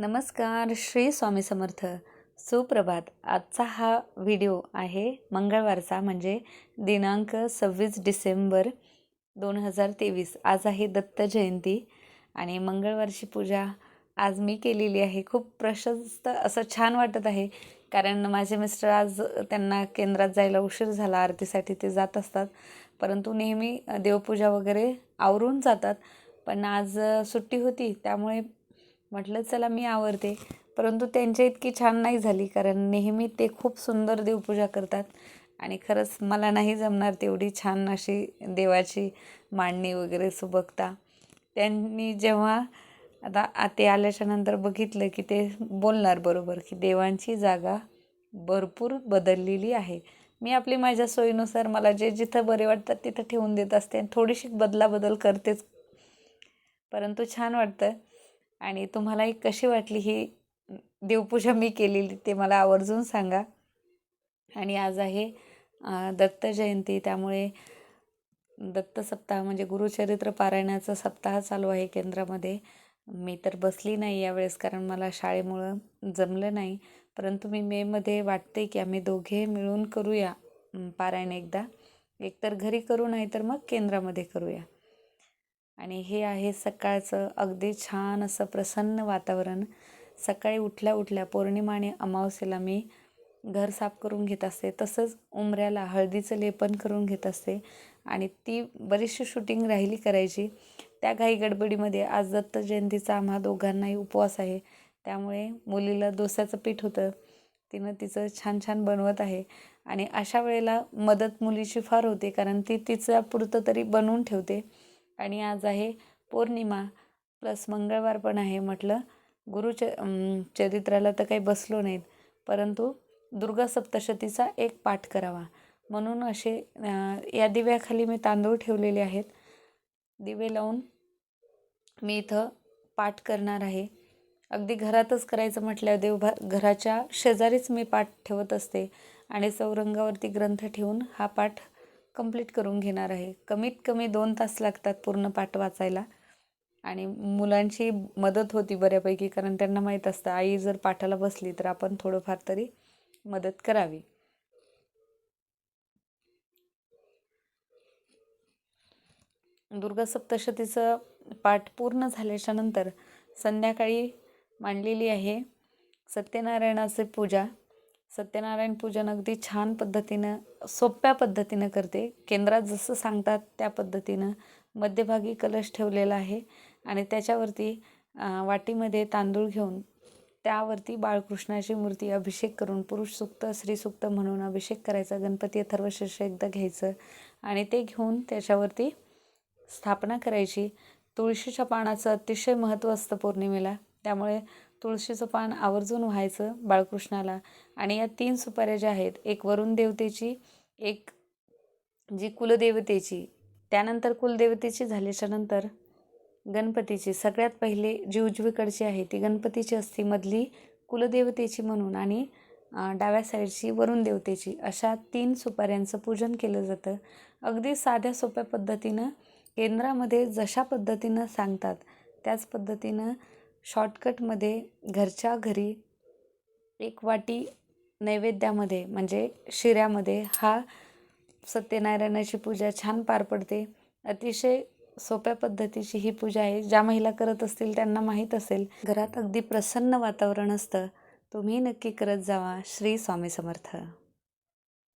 नमस्कार श्री स्वामी समर्थ. सुप्रभात. आजचा हा व्हिडिओ आहे मंगळवारचा म्हणजे दिनांक सव्वीस डिसेंबर दोन हजार तेवीस. आज आहे दत्त जयंती आणि मंगळवारची पूजा आज मी केलेली आहे. खूप प्रशस्त असं छान वाटत आहे. कारण माझे मिस्टर आज त्यांना केंद्रात जायला उशीर झाला आरतीसाठी ते जात असतात. परंतु नेहमी देवपूजा वगैरे आवरून जातात. पण आज सुट्टी होती त्यामुळे म्हटलं चला मी आवरते. परंतु त्यांच्या इतकी छान नाही झाली कारण नेहमी ते खूप सुंदर देवपूजा करतात. आणि खरंच मला नाही जमणार तेवढी छान अशी देवाची मांडणी वगैरे सुबकता. त्यांनी जेव्हा आता आते आल्याच्यानंतर बघितलं की ते बोलणार बरोबर की देवांची जागा भरपूर बदललेली आहे. मी आपली माझ्या सोयीनुसार मला जे जिथं बरे वाटतात तिथं ठेवून देत असते थोडीशी बदलाबदल करतेच. परंतु छान वाटतं. आणि तुम्हालाही कशी वाटली ही देवपूजा मी केलेली ते मला आवर्जून सांगा. आणि आज आहे दत्त जयंती. त्यामुळे दत्त सप्ताह म्हणजे गुरुचरित्र पारायणाचा सप्ताह चालू आहे केंद्रामध्ये. मी तर बसली नाही यावेळेस कारण मला शाळेमुळं जमलं नाही. परंतु मी मेमध्ये वाटते की आम्ही दोघे मिळून करूया पारायण एकदा. एकतर घरी करू नाही तर मग केंद्रामध्ये करूया. आणि हे आहे सकाळचं अगदी छान असं प्रसन्न वातावरण. सकाळी उठल्या उठल्या पौर्णिमा आणि अमावस्येला मी घर साफ करून घेत असते. तसंच उमऱ्याला हळदीचं लेपन करून घेत असते. आणि ती बरीचशी शूटिंग राहिली करायची. त्या घाई गडबडीमध्ये आज दत्त जयंतीचा आम्हा दोघांनाही उपवास आहे. त्यामुळे मुलीला डोस्याचं पीठ होतं. तिनं तिचं छान छान बनवत आहे. आणि अशा वेळेला मदत मुलीची फार होते कारण ती तिचं पुरतं तरी बनवून ठेवते. आणि आज आहे पौर्णिमा. प्लस मंगळवार पण आहे म्हटलं. गुरुच चरित्राला तर काही बसलो नाहीत. परंतु दुर्गा सप्तशतीचा एक पाठ करावा. म्हणून असे या दिव्याखाली मी तांदूळ ठेवलेले आहेत. दिवे लावून मी इथं पाठ करणार आहे. अगदी घरातच करायचं म्हटल्यावर देवभा घराच्या शेजारीच मी पाठ ठेवत असते. आणि चौरंगावरती ग्रंथ ठेवून हा पाठ कंप्लीट करून घेणार आहे. कमीत कमी दोन तास लागतात पूर्ण पाठ वाचायला. आणि मुलांची मदत होती बऱ्यापैकी कारण त्यांना माहीत असतं आई जर पाठाला बसली तर आपण थोडंफार तरी मदत करावी. दुर्गा सप्तशतीचं पाठ पूर्ण झाल्याच्यानंतर संध्याकाळी मांडलेली आहे सत्यनारायणाचे पूजा. सत्यनारायण पूजन अगदी छान पद्धतीनं सोप्या पद्धतीनं करते. केंद्रात जसं सांगतात त्या पद्धतीनं मध्यभागी कलश ठेवलेला आहे आणि त्याच्यावरती वाटीमध्ये तांदूळ घेऊन त्यावरती बाळकृष्णाची मूर्ती अभिषेक करून पुरुष सुक्त स्त्रीसुक्त म्हणून अभिषेक करायचा गणपती अथर्वशीर्ष एकदा घ्यायचं आणि ते घेऊन त्याच्यावरती स्थापना करायची. तुळशीच्या पानाचं अतिशय महत्त्व असतं पौर्णिमेला. त्यामुळे तुळशीचं पान आवर्जून व्हायचं बाळकृष्णाला. आणि या तीन सुपाऱ्या ज्या आहेत एक वरुण देवतेची एक जी कुलदेवतेची त्यानंतर कुलदेवतेची झाल्याच्यानंतर गणपतीची. सगळ्यात पहिले जी उजवीकडची आहे ती गणपतीची असती मधली कुलदेवतेची म्हणून आणि डाव्या साईडची वरुण देवतेची. अशा तीन सुपाऱ्यांचं पूजन केलं जातं. अगदी साध्या सोप्या पद्धतीनं केंद्रामध्ये जशा पद्धतीनं सांगतात त्याच पद्धतीनं शॉर्टकटमध्ये घरच्या घरी एक वाटी नैवेद्यामध्ये म्हणजे शिऱ्यामध्ये हा सत्यनारायणाची पूजा छान पार पडते. अतिशय सोप्या पद्धतीची ही पूजा आहे. ज्या महिला करत असतील त्यांना माहीत असेल. घरात अगदी प्रसन्न वातावरण असतं. तुम्ही नक्की करत जावा. श्री स्वामी समर्थ.